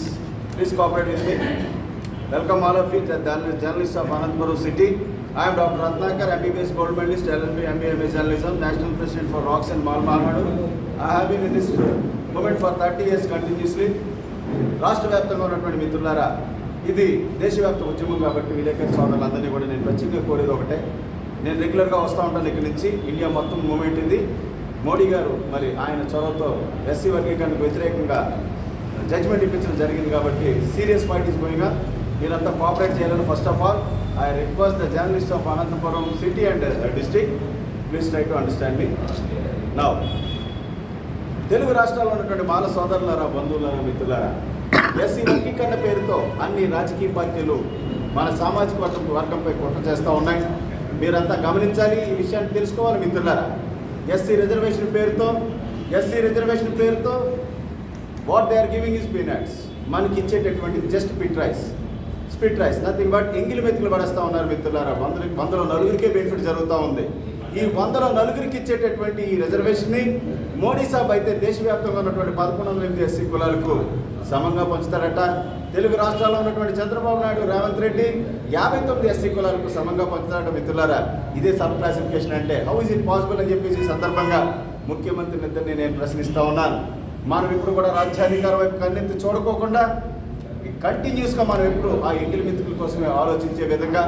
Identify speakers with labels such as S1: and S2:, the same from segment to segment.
S1: Please please cooperate with me welcome all of you journalist of Anantapuram city I'm doctor Ratnakar MBBS gold medalist LLB MBMS journalism national president for rocks and mall మాల్నాడు I have been in this moment for thirty years continuously రాష్ట్ర వ్యాప్తంగా ఉన్నటువంటి మిత్రులారా ఇది దేశవ్యాప్త ఉద్యమం కాబట్టి విలేకరి అందరినీ కూడా నేను ఖచ్చితంగా కోరేది ఒకటే. నేను రెగ్యులర్గా వస్తూ ఉంటాను ఇక్కడి నుంచి. ఇండియా మొత్తం మూమెంట్ ఇది. మోడీ గారు మరి ఆయన చొరవతో ఎస్సీ వర్గీకరణకు వ్యతిరేకంగా జడ్జ్మెంట్ ఇప్పించడం జరిగింది కాబట్టి సీరియస్ పార్టీస్ పోయినా మీరంతా కోఆపరేట్ చేయాలని first of all I request the journalist of Anantapuram city and district please try to understand మీ నా తెలుగు రాష్ట్రాల్లో ఉన్నటువంటి బాల సోదరులారా బంధువులారా మిత్రులారా ఎస్సీ వర్గీకరణ పేరుతో అన్ని రాజకీయ పార్టీలు మన సామాజిక వర్గం వర్గంపై కుట్ర చేస్తూ ఉన్నాయి. మీరంతా గమనించాలి ఈ విషయాన్ని తెలుసుకోవాలి మిత్రులారా. ఎస్సీ రిజర్వేషన్ పేరుతో ఎస్సీ రిజర్వేషన్ పేరుతో what they are giving is peanuts మనకి ఇచ్చేటటువంటి just pit rice spit rice nothing but ఎంగిలి మెతుకులు పడేస్తూ ఉన్నారు మిత్రులారా. వందల వందలో నలుగురికే బెనిఫిట్ జరుగుతూ ఉంది. ఈ వందలో నలుగురికి ఇచ్చేటటువంటి ఈ రిజర్వేషన్ని మోడీ సాబ్ అయితే దేశవ్యాప్తంగా ఉన్నటువంటి పదకొండు వందల ఎనిమిది ఎస్సీ కులాలకు సమంగా పంచుతారట. తెలుగు రాష్ట్రాల్లో ఉన్నటువంటి చంద్రబాబు నాయుడు రేవంత్ రెడ్డి యాభై తొమ్మిది ఎస్సీ కులాలకు సమంగా పంచుతారట మిత్రులారా. ఇదే సబ్ క్లాసిఫికేషన్ అంటే హౌ ఇస్ ఇట్ పాసిబుల్ అని చెప్పేసి సందర్భంగా ముఖ్యమంత్రి ఇద్దరిని నేను ప్రశ్నిస్తూ ఉన్నాను. మనం ఇప్పుడు కూడా రాజ్యాధికారం వైపు కన్నెత్తి చూడకోకుండా కంటిన్యూస్గా మనం ఎప్పుడు ఆ ఎంగిలి మెతుకుల కోసమే ఆలోచించే విధంగా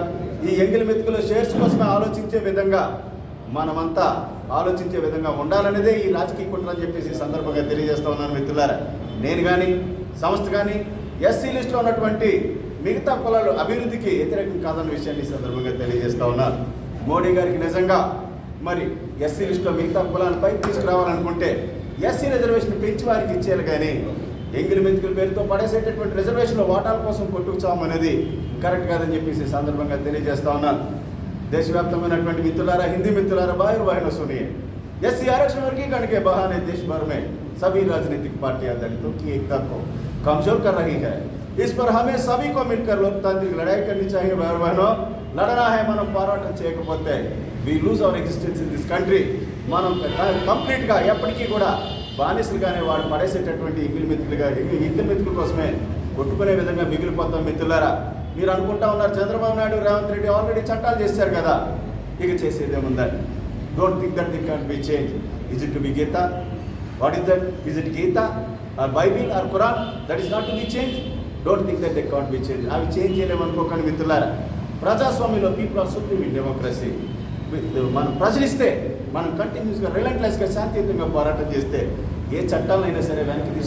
S1: ఈ ఎంగిలి మెతుకుల షేర్స్ కోసమే ఆలోచించే విధంగా మనమంతా ఆలోచించే విధంగా ఉండాలనేదే ఈ రాజకీయ కుట్ర అని చెప్పేసి సందర్భంగా తెలియజేస్తా ఉన్నాను మిత్రులారా. నేను కానీ సంస్థ కానీ ఎస్సీ లిస్టులో ఉన్నటువంటి మిగతా కులాలు అభివృద్ధికి వ్యతిరేకం కాదన్న విషయాన్ని సందర్భంగా తెలియజేస్తా ఉన్నాను. మోడీ గారికి నిజంగా మరి ఎస్సీ లిస్టులో మిగతా కులాలపై తీసుకురావాలనుకుంటే ఎస్సీ రిజర్వేషన్ పెంచి వారికి ఇచ్చేయాలి కానీ ఎంగిల్ మెంతుకుల పేరుతో పడేసేటటువంటి రిజర్వేషన్లో వాటాల కోసం కొట్టుకుచామనేది కరెక్ట్ కాదని చెప్పేసి సందర్భంగా తెలియజేస్తా ఉన్నాను దేశవ్యాప్తమైనటువంటి మిత్రులారా హిందీ మిత్రులారా బాయర్ వాహిన సునియే. ఎస్సీ ఆరక్షణ वर्गीकरण కనుక బహానే దేశ భరమే. సభీ सभी పార్టీ पार्टियां दलितों की కమ్జోర్ కర్ कमजोर హై. ఇస్ పర్ హమే సభీ కో सभी కర్ मिलकर लोकतांत्रिक लड़ाई करनी चाहिए भाई बहनों లడనా హై మనం పోరాటం చేయకపోతే we lose our existence in this country మనం కంప్లీట్గా ఎప్పటికీ కూడా బానిసలుగానే వాడు పడేసేటటువంటి ఎంగిలి మిత్రులుగా ఎంగిలి మిత్రుల కోసమే కొట్టుకునే విధంగా మిగిలిపోతాం మిత్రులారా. మీరు అనుకుంటా ఉన్నారు చంద్రబాబు నాయుడు రేవంత్ రెడ్డి ఆల్రెడీ చట్టాలు చేశారు కదా. ఇక చేసేదేముందని don't think that the can be change is it to be Gita what is that is it Gita or Bible or Quran that is not to be change don't think that they can't be change అవి change చేయలేమనుకోకండి మిత్రులారా. ప్రజాస్వామ్యంలో people are supreme in democracy మనం ప్రశ్నిస్తే మనం కంటిన్యూస్గా రిలెంట్లెస్గా శాంతియుతంగా పోరాటం చేస్తే ఏ చట్టాలైనా సరే వెనక్కి తీసుకు